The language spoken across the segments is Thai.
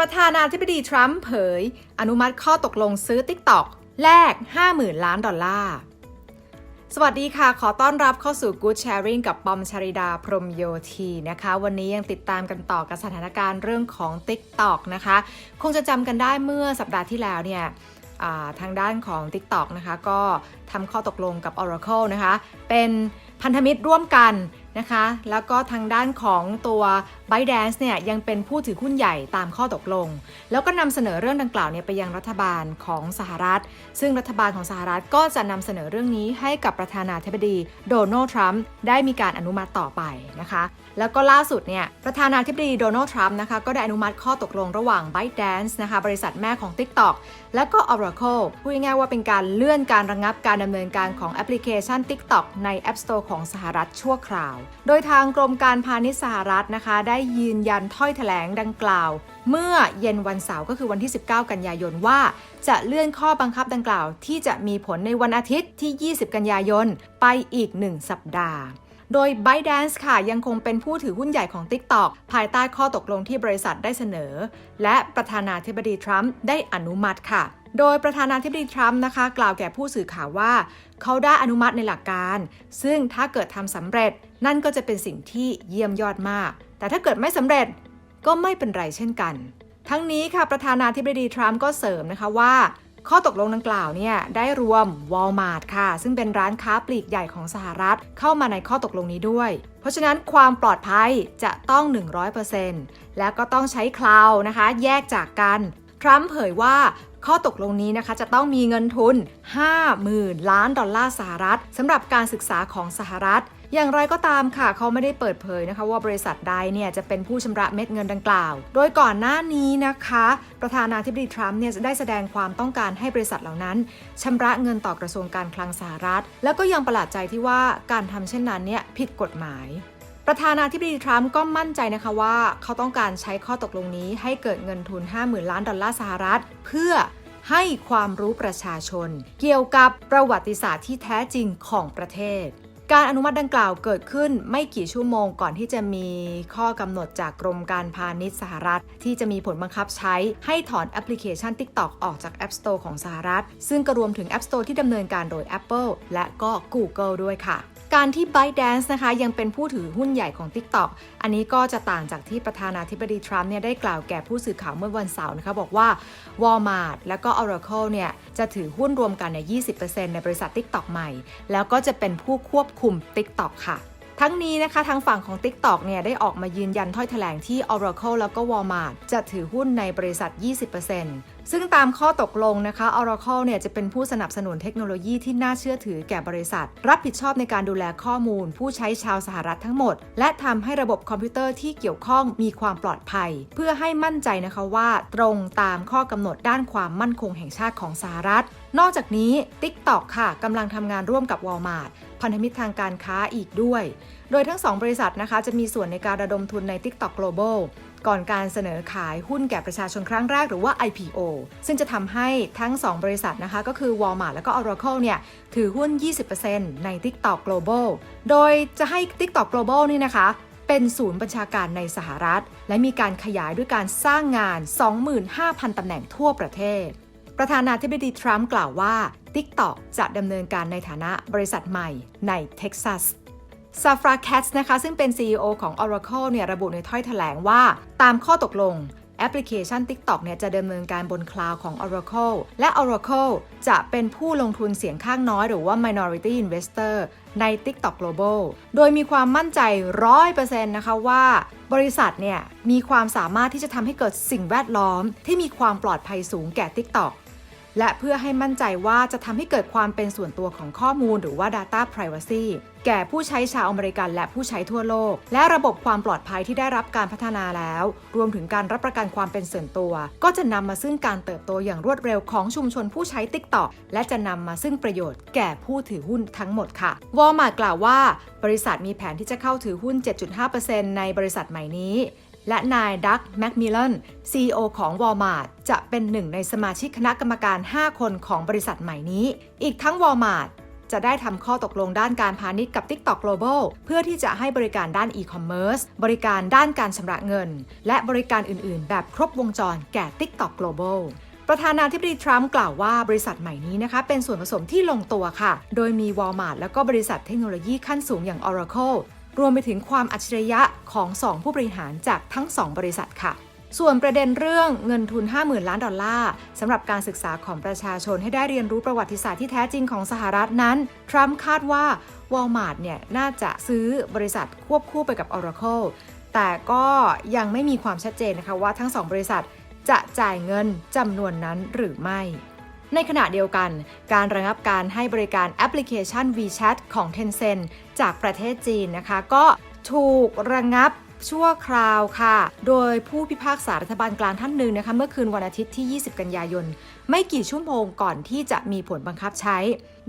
ประธานาธิบดีทรัมป์เผย อนุมัติข้อตกลงซื้อ TikTok แลก 50,000 ล้านดอลลาร์สวัสดีค่ะ ขอต้อนรับเข้าสู่ Good Sharing กับปอมชริดาพรหมโยธีนะคะ วันนี้ยังติดตามกันต่อกับสถานการณ์เรื่องของ TikTok นะคะ คงจะจำกันได้เมื่อสัปดาห์ที่แล้วเนี่ยทางด้านของ TikTok นะคะ ก็ทำข้อตกลงกับ Oracle นะคะ เป็นพันธมิตรร่วมกันนะคะ แล้วก็ทางด้านของตัว ByteDance เนี่ยยังเป็นผู้ถือหุ้นใหญ่ตามข้อตกลง แล้วก็นำเสนอเรื่องดังกล่าวเนี่ยไปยังรัฐบาลของสหรัฐ ซึ่งรัฐบาลของสหรัฐก็จะนำเสนอเรื่องนี้ให้กับประธานาธิบดีโดนัลด์ทรัมป์ได้มีการอนุมัติต่อไปนะคะ แล้วก็ล่าสุดเนี่ยประธานาธิบดีโดนัลด์ทรัมป์นะคะก็ได้อนุมัติข้อตกลงระหว่าง ByteDance นะคะบริษัทแม่ของ TikTok แล้วก็ Oracle พูดง่ายๆว่าเป็นการเลื่อนการระงงับการดำเนินการของแอปพลิเคชัน TikTok ใน App Store ของสหรัฐชั่วคราวโดยทางกรมการพาณิชย์สหรัฐนะคะ ได้ยืนยันถ้อยแถลงดังกล่าว เมื่อเย็นวันเสาร์ก็คือวันที่ 19 กันยายนว่า จะเลื่อนข้อบังคับดังกล่าว ที่จะมีผลในวันอาทิตย์ที่ 20 กันยายนไปอีก 1 สัปดาห์โดย ByteDance ค่ะยังคงเป็นผู้ถือหุ้นใหญ่ของ TikTok ภายใต้ข้อตกลงที่บริษัทได้เสนอ และประธานาธิบดีทรัมป์ได้อนุมัติค่ะ โดยประธานาธิบดีทรัมป์นะคะ กล่าวแก่ผู้สื่อข่าวว่า เขาได้อนุมัติในหลักการ ซึ่งถ้าเกิดทำสำเร็จ นั่นก็จะเป็นสิ่งที่เยี่ยมยอดมาก แต่ถ้าเกิดไม่สำเร็จก็ไม่เป็นไรเช่นกัน ทั้งนี้ค่ะประธานาธิบดีทรัมป์ก็เสริมนะคะว่า ข้อตกลงดังกล่าวเนี่ยได้รวม Walmart ค่ะ ซึ่งเป็นร้านค้าปลีกใหญ่ของสหรัฐเข้ามาในข้อตกลงนี้ด้วย เพราะฉะนั้นความปลอดภัยจะต้อง 100%และก็ต้องใช้คลาวนะคะ แยกจากกันทรัมป์เผยว่า ข้อตกลงนี้นะคะจะต้องมีเงินทุน 50,000 ล้านดอลลาร์สหรัฐสำหรับการศึกษาของสหรัฐอย่างไรก็ตามค่ะเขาไม่ได้เปิดเผยนะคะว่าบริษัทใดเนี่ยจะเป็นผู้ชำระเม็ดเงินดังกล่าว โดยก่อนหน้านี้นะคะ ประธานาธิบดีทรัมป์เนี่ยจะได้แสดงความต้องการให้บริษัทเหล่านั้นชำระเงินต่อกระทรวงการคลังสหรัฐ แล้วก็ยังประหลาดใจที่ว่าการทำเช่นนั้นเนี่ยผิดกฎหมาย ประธานาธิบดีทรัมป์ก็มั่นใจนะคะว่า เขาต้องการใช้ข้อตกลงนี้ให้เกิดเงินทุน 50,000 ล้านดอลลาร์สหรัฐ เพื่อให้ความรู้ประชาชน เกี่ยวกับประวัติศาสตร์ที่แท้จริงของประเทศ การอนุมัติดังกล่าวเกิดขึ้นไม่กี่ชั่วโมงก่อนที่จะมีข้อกำหนดจากกรมการพาณิชย์สหรัฐ ที่จะมีผลบังคับใช้ให้ถอนแอปพลิเคชัน TikTok ออกจาก App Store ของสหรัฐ ซึ่งก็รวมถึง App Store ที่ดำเนินการโดย Apple และก็ Google ด้วยค่ะ การที่ ByteDance นะคะยังเป็นผู้ถือหุ้นใหญ่ของ TikTok อันนี้ก็จะต่างจากที่ประธานาธิบดีทรัมป์เนี่ยได้กล่าวแก่ผู้สื่อข่าวเมื่อวันเสาร์นะคะบอกว่า Walmart และก็ Oracle เนี่ยจะถือหุ้นรวมกันใน 20%ในบริษัท TikTok ใหม่ แล้วก็จะเป็นผู้ควบคุม TikTok ค่ะ ทั้งนี้นะคะทางฝั่งของ TikTok เนี่ยได้ออกมายืนยันถ้อยแถลงที่ Oracle แล้วก็ Walmart จะถือหุ้นในบริษัท 20%ซึ่งตามข้อตกลงนะคะ Oracle เนี่ยจะเป็นผู้สนับสนุนเทคโนโลยีที่น่าเชื่อถือแก่บริษัท รับผิดชอบในการดูแลข้อมูล ผู้ใช้ชาวสหรัฐทั้งหมด และทำให้ระบบคอมพิวเตอร์ที่เกี่ยวข้องมีความปลอดภัย เพื่อให้มั่นใจนะคะว่าตรงตามข้อกำหนดด้านความมั่นคงแห่งชาติของสหรัฐ นอกจากนี้ TikTok ค่ะกำลังทำงานร่วมกับ Walmart พันธมิตรทางการค้าอีกด้วย โดยทั้ง 2 บริษัทนะคะจะมีส่วนในการระดมทุนใน TikTok Global ก่อนการเสนอขายหุ้นแก่ประชาชนครั้งแรกหรือว่า IPO ซึ่งจะทำให้ทั้ง 2 บริษัทนะคะ ก็คือ Walmart และก็ Oracle เนี่ย ถือหุ้น 20%ใน TikTok Global โดยจะให้ TikTok Global นี่นะคะ เป็นศูนย์บัญชาการในสหรัฐ และมีการขยายด้วยการสร้างงาน 25,000 ตำแหน่งทั่วประเทศ ประธานาธิบดีทรัมป์กล่าวว่า TikTok จะดำเนินการในฐานะบริษัทใหม่ในเท็กซัสซาฟราแคทนะคะซึ่งเป็น CEO ของ Oracle เนี่ยระบุในถ้อยแถลงว่า ตามข้อตกลงแอปพลิเคชัน TikTok เนี่ยจะดำเนินการบนคลาวด์ของ Oracle และ Oracle จะเป็นผู้ลงทุนเสียงข้างน้อยหรือว่า minority investor ใน TikTok Global โดยมีความมั่นใจ 100%นะคะว่า บริษัทเนี่ยมีความสามารถที่จะทำให้เกิดสิ่งแวดล้อม ที่มีความปลอดภัยสูงแก่ TikTok และเพื่อให้มั่นใจว่าจะทำให้เกิดความเป็นส่วนตัวของข้อมูลหรือว่า Data Privacy แก่ผู้ใช้ชาวอเมริกันและผู้ใช้ทั่วโลก และระบบความปลอดภัยที่ได้รับการพัฒนาแล้ว รวมถึงการรับประกันความเป็นส่วนตัว ก็จะนำมาซึ่งการเติบโตอย่างรวดเร็วของชุมชนผู้ใช้ TikTok และจะนำมาซึ่งประโยชน์แก่ผู้ถือหุ้นทั้งหมดค่ะ Walmart กล่าวว่า บริษัทมีแผนที่จะเข้าถือหุ้น 7.5%ในบริษัทใหม่นี้ และนายดักแมคมิลเลน CEO ของ Walmart จะเป็นหนึ่งในสมาชิกคณะกรรมการ 5 คนของบริษัทใหม่นี้ อีกทั้ง Walmart จะได้ทำข้อตกลงด้านการพาณิชย์กับ TikTok Global เพื่อที่จะให้บริการด้าน e-commerce บริการด้านการชำระเงิน และบริการอื่น ๆ แบบครบวงจรแก่ TikTok Global ประธานาธิบดีทรัมป์กล่าวว่าบริษัทใหม่นี้นะคะ เป็นส่วนผสมที่ลงตัวค่ะ โดยมี Walmart แล้วก็บริษัทเทคโนโลยีขั้นสูงอย่าง Oracle รวมไปถึงความอัจฉริยะของ 2 ผู้บริหารจากทั้ง 2 บริษัทค่ะ ส่วนประเด็นเรื่องเงินทุน 50,000 ล้านดอลลาร์สำหรับการศึกษาของประชาชนให้ได้เรียนรู้ประวัติศาสตร์ที่แท้จริงของสหรัฐนั้น ทรัมป์คาดว่า Walmart เนี่ยน่าจะซื้อบริษัทควบคู่ไปกับ Oracle แต่ก็ยังไม่มีความชัดเจนนะคะว่าทั้ง 2 บริษัทจะจ่ายเงินจำนวนนั้นหรือไม่ ในขณะเดียวกัน การระงับการให้บริการแอปพลิเคชัน WeChat ของ Tencent จากประเทศจีนนะคะ ก็ถูกระงับชั่วคราวค่ะ โดยผู้พิพากษารัฐบาลกลางท่านหนึ่งนะคะเมื่อคืนวันอาทิตย์ที่ 20 กันยายน ไม่กี่ชั่วโมงก่อนที่จะมีผลบังคับใช้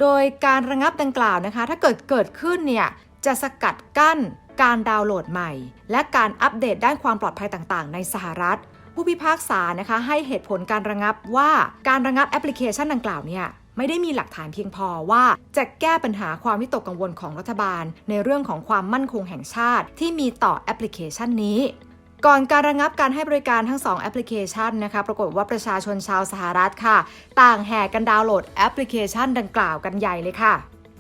โดยการระงับดังกล่าวนะคะ ถ้าเกิดเกิดขึ้นเนี่ยจะสกัดกั้นการดาวน์โหลดใหม่ และการอัปเดตด้านความปลอดภัยต่างๆ ในสหรัฐ ผู้พิพากษานะคะให้เหตุผลการระงับว่าการระงับแอปพลิเคชันดังกล่าวเนี่ยไม่ได้มีหลักฐานเพียงพอว่าจะแก้ปัญหาความวิตกกังวลของรัฐบาล ในเรื่องของความมั่นคงแห่งชาติ ที่มีต่อแอปพลิเคชันนี้ ก่อนการระงับการให้บริการทั้ง 2 แอปพลิเคชันนะคะ ปรากฏว่าประชาชนชาวสหรัฐค่ะ ต่างแห่กันดาวน์โหลดแอปพลิเคชันดังกล่าวกันใหญ่เลยค่ะ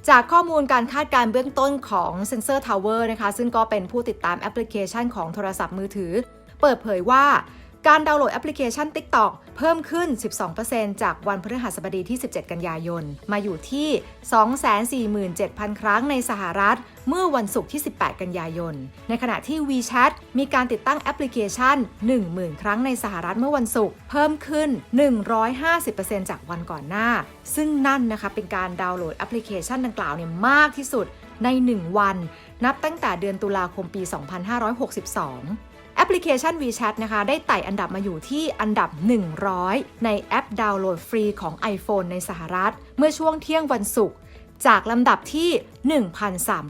จากข้อมูลการคาดการเบื้องต้นของ Sensor Tower นะคะ ซึ่งก็เป็นผู้ติดตามแอปพลิเคชันของโทรศัพท์มือถือ เปิดเผยว่า การดาวน์โหลดแอปพลิเคชัน TikTok เพิ่มขึ้น 12%จากวันพฤหัสบดีที่ 17 กันยายน มาอยู่ที่ 247,000 ครั้งในสหรัฐ เมื่อวันศุกร์ที่ 18 กันยายน ในขณะที่ WeChat มีการติดตั้งแอปพลิเคชัน 10,000 ครั้งในสหรัฐเมื่อวันศุกร์ เพิ่มขึ้น 150%จากวันก่อนหน้า ซึ่งนั่นนะคะเป็นการดาวน์โหลดแอปพลิเคชันดังกล่าวเนี่ยมากที่สุดใน 1 วัน นับตั้งแต่เดือนตุลาคมปี 2562 แอปพลิเคชัน WeChat นะคะ ได้ไต่อันดับมาอยู่ที่อันดับ 100 ในแอปดาวน์โหลดฟรีของ iPhone ในสหรัฐ เมื่อช่วงเที่ยงวันศุกร์จากลำดับที่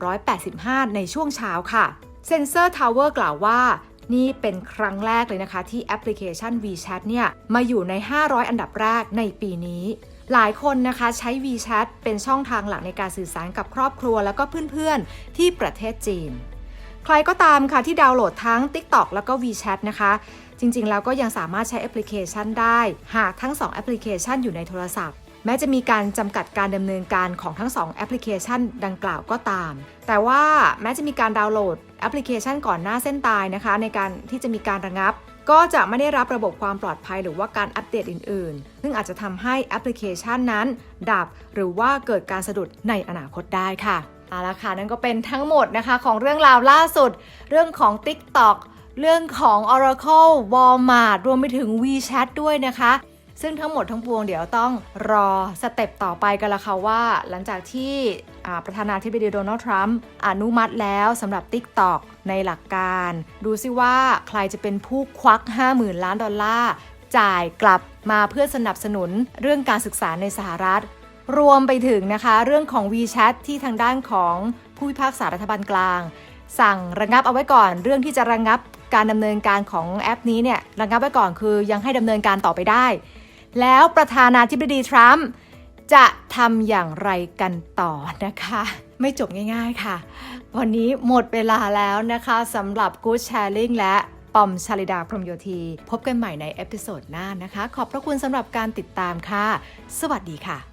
1,385 ในช่วงเช้าค่ะ Sensor Tower กล่าวว่า นี่เป็นครั้งแรกเลยนะคะ ที่แอปพลิเคชัน WeChat เนี่ย มาอยู่ใน 500 อันดับแรกในปีนี้หลายคนนะคะใช้ WeChat เป็นช่องทางหลักในการสื่อสารกับครอบครัว แล้วก็เพื่อนๆ ที่ประเทศจีน ใครก็ตามค่ะที่ดาวน์โหลดทั้ง TikTok แล้วก็ WeChat นะคะ จริงๆ แล้วก็ยังสามารถใช้แอปพลิเคชันได้ หากทั้ง 2 แอปพลิเคชันอยู่ในโทรศัพท์ แม้จะมีการจำกัดการดำเนินการของทั้ง 2 แอปพลิเคชันดังกล่าวก็ตาม แต่ว่าแม้จะมีการดาวน์โหลดแอปพลิเคชันก่อนหน้าเส้นตายนะคะ ในการที่จะมีการระงับ ก็จะไม่ได้รับระบบความปลอดภัยหรือว่าการอัปเดตอื่น ๆ ซึ่งอาจจะทำให้แอปพลิเคชันนั้น ดับ หรือว่าเกิดการสะดุดในอนาคตได้ค่ะ เอาละค่ะนั่นก็เป็นทั้งหมดนะคะของเรื่องราวล่าสุด เรื่องของ TikTok เรื่องของ Oracle Walmart รวมไปถึง WeChat ด้วยนะคะ ซึ่งทั้งหมดทั้งปวงเดี๋ยวต้องรอสเต็ปต่อไปกันละค่ะว่า หลังจากที่ประธานาธิบดีโดนัลด์ทรัมป์อนุมัติแล้วสำหรับ TikTok ในหลักการ ดูซิว่าใครจะเป็นผู้ควัก 50,000 ล้านดอลลาร์จ่ายกลับมาเพื่อสนับสนุนเรื่องการศึกษาในสหรัฐ รวมไปถึงนะคะ เรื่องของ WeChat ที่ทางด้านของผู้พิพากษารัฐบาลกลาง สั่งระงับเอาไว้ก่อน เรื่องที่จะระงับการดำเนินการของแอปนี้เนี่ยระงับไว้ก่อนคือยังให้ดำเนินการต่อไปได้ แล้วประธานาธิบดีทรัมป์จะทำอย่างไรกันต่อนะคะ ไม่จบง่ายๆค่ะ วันนี้หมดเวลาแล้วนะคะสำหรับ Good Sharing และปอมชาลิดาพรหมโยธี พบกันใหม่ในเอพิโซดหน้านะคะ ขอบพระคุณสำหรับการติดตามค่ะ สวัสดีค่ะ